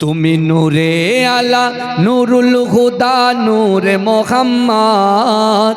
তুমি নূরে আলা নুরুল হুদা নূরে মোহাম্মদ।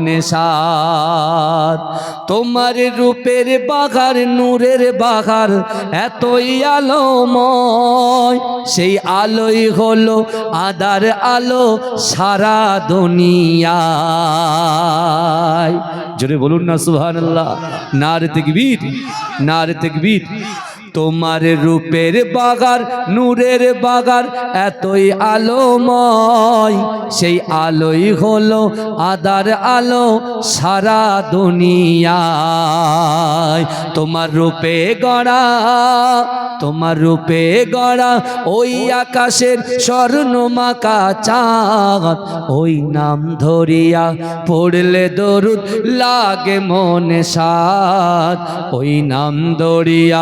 সাত তোমার রূপের বাঘার নূরের বাঘার এতই আলোময়। সেই আলোই হলো আদার আলো সারা দুনিয়ায়। জোরে বলুন না সুহান আল্লাহ নার তেকবীর নার তেকবীর। তোমার রূপের বাগার, নূরের বাগার এতই আলোময়। সেই আলোই হলো আদার আলো সারা দুনিয়ায়। তোমার রূপে গড়া, তোমার রূপে গড়া ওই আকাশের স্বর্ণ মাকা চাঁদ। ওই নাম ধরিয়া পড়লে দরুদ লাগে মনে সাত ওই নাম ধরিয়া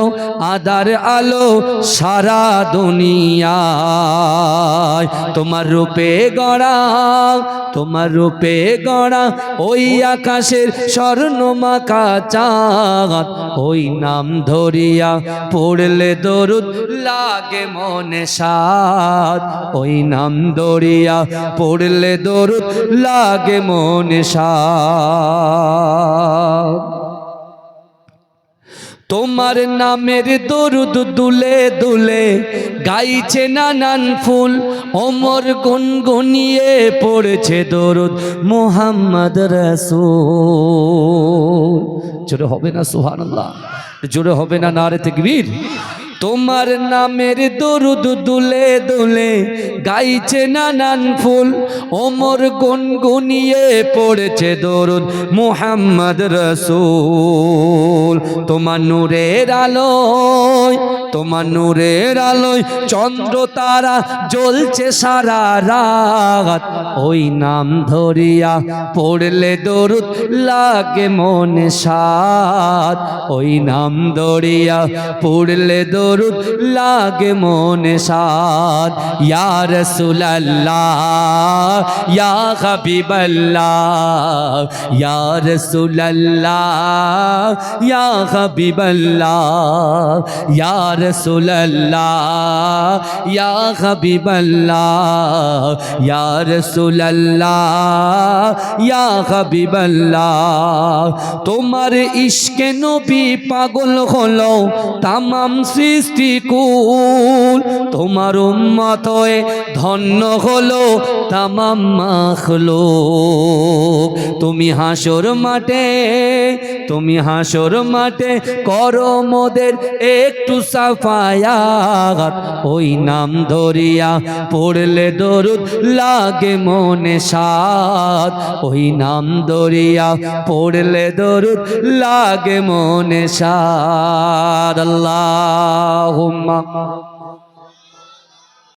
আদার আলো সারা দুনিয়ায়। তোমার রূপে গড়া, তোমার রূপে গড়া, ওই আকাশের স্বর্ণ মাকা চাঁদ। ওই নাম ধরিয়া পড়লে দরুদ লাগে মনে সাত ওই নাম ধরিয়া পড়লে দরুদ লাগে মনে সাত তোমার নামের দরুদ দুলে দুলে গাইছে নানান ফুল, অমর গুনগুনিয়ে পড়েছে দরুদ মোহাম্মদ রসুল। জোরে হবে না সুহান জোরে হবে না নারে তেকবীর। তোমার নামের দরুদ দুলে দুলে গাইছে নানান ফুল। ওমর গুনগুনিয়ে পড়েছে দরুদ মুহাম্মদ রসুল। তোমার নূরের আলোয়, তোমার নূরের আলোয় চন্দ্র তারা জ্বলছে সারা রাত। ওই নাম ধরিয়া পড়লে দরুদ লাগে মনে সাত ওই নাম ধরিয়া পড়লে দরুদ লাগে মনে সাত ইয়া রাসূলুল্লাহ, ইয়া হাবিবাল্লাহ, ইয়া রাসূলুল্লাহ, ইয়া হাবিবাল্লাহ, ইয়া রাসূলুল্লাহ, ইয়া হাবিবাল্লাহ, ইয়া রাসূলুল্লাহ, ইয়া হাবিবাল্লাহ। তোমার ইশকে নবী পাগল হলো, তামাম সৃষ্টিকুল। তোমার উম্মত হয়ে ধন্য হলো তামাম মাখলো তুমি হাসর মাঠে, তুমি হাসর মাঠে করো মোদের একটু সাফায়াত। ওই নাম ধরিয়া পড়লে দরুদ লাগে মনে সাত ওই নাম ধরিয়া পড়লে দরুদ লাগে মনে সাত আল্লাহুম্মা